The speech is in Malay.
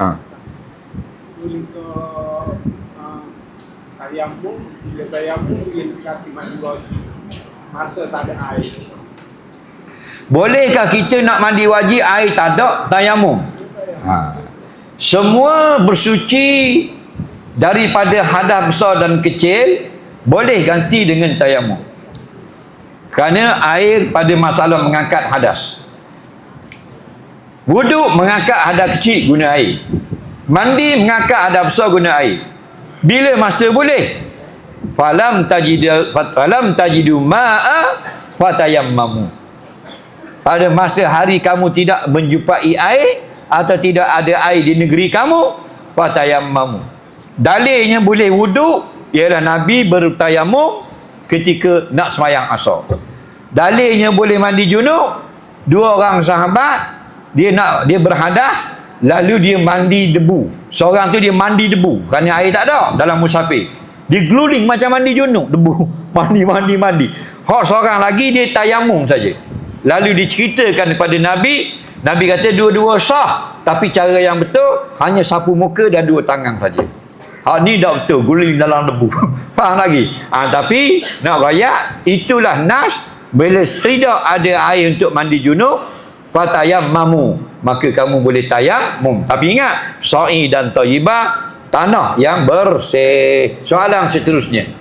Ha. Ke uh, tayamum Bila tayamum Dia dekati mandi wajib Masa tak ada air Bolehkah kita nak mandi wajib air tak ada tayamum? Ha. Semua bersuci daripada hadas besar dan kecil boleh ganti dengan tayamum. Kerana air pada masalah mengangkat hadas. Wuduk mengangkat hadas kecil guna air. Mandi mengangkat hadas besar guna air. Bila masa boleh? Falam tajidu falam tajidu ma'a fatayammamu. Pada masa hari kamu tidak menjumpai air atau tidak ada air di negeri kamu, fatayammamu. Dalilnya boleh wuduk ialah Nabi bertayamum ketika nak semayang asar. Dalilnya boleh mandi junub, dua orang sahabat dia nak dia berhadah lalu dia mandi debu. Seorang tu dia mandi debu kerana air tak ada dalam musafir. Dia gluling macam mandi junub, debu. Mandi mandi mandi. Hak seorang lagi dia tayamum saja. Lalu diceritakan kepada Nabi, Nabi kata dua-dua sah, tapi cara yang betul hanya sapu muka dan dua tangan saja. Ha ni dah betul guling dalam debu. Faham lagi? Ha, tapi nak rakyat itulah nas bila tidak ada air untuk mandi junub fatayam mamu maka kamu boleh tayamum. Tapi ingat sa'i dan thayyibah tanah yang bersih. Soalan seterusnya